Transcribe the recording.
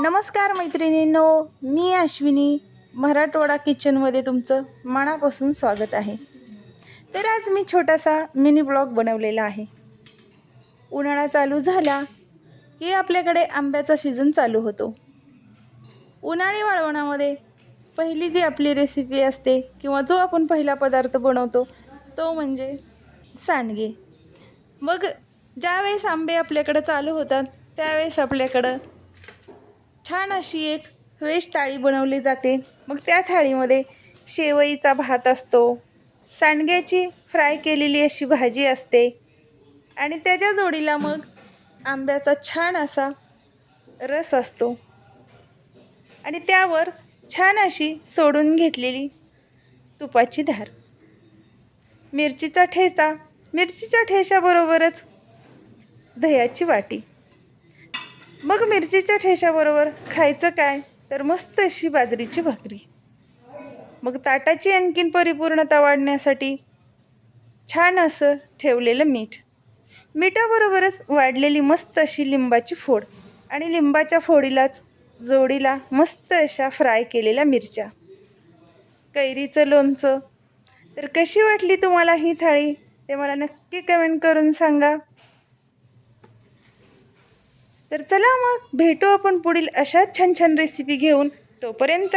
नमस्कार मैत्रिणींनो मी अश्विनी मराठवाडा किचनमध्ये तुमचं मनापासून स्वागत आहे. तर आज मी छोटासा मिनी ब्लॉग बनवलेला आहे. उन्हाळा चालू झाला की आपल्याकडे आंब्याचा सीझन चालू होतो. उन्हाळी वाळवणामध्ये पहिली जी आपली रेसिपी असते किंवा जो आपण पहिला पदार्थ बनवतो तो म्हणजे सांडगे. मग ज्यावेळेस आंबे आपल्याकडं चालू होतात त्यावेळेस आपल्याकडं छान अशी एक व्हेज थाळी बनवली जाते. मग त्या थाळीमध्ये शेवईचा भात असतो. सांडग्याची फ्राय केलेली अशी भाजी असते. आणि त्याच्या जोडीला मग आंब्याचा छान असा रस असतो. आणि त्यावर छान अशी सोडून घेतलेली तुपाची धार. मिरचीचा ठेचा मिरचीच्या ठेच्याबरोबरच दह्याची वाटी. मग मिरचीच्या ठेशाबरोबर खायचं काय? तर मस्त अशी बाजरीची भाकरी. मग ताटाची आणखीन परिपूर्णता वाढण्यासाठी छान असं ठेवलेलं मीठ. मिठाबरोबरच वाढलेली मस्त अशी लिंबाची फोड आणि लिंबाच्या फोडीलाच जोडीला मस्त अशा फ्राय केलेल्या मिरच्या. कैरीचं लोणचं. तर कशी वाटली तुम्हाला ही थाळी? ते मला नक्की कमेंट करून सांगा. तर चला मग भेटू आपण पुढील अशाच छान छान रेसिपी घेऊन. तोपर्यंत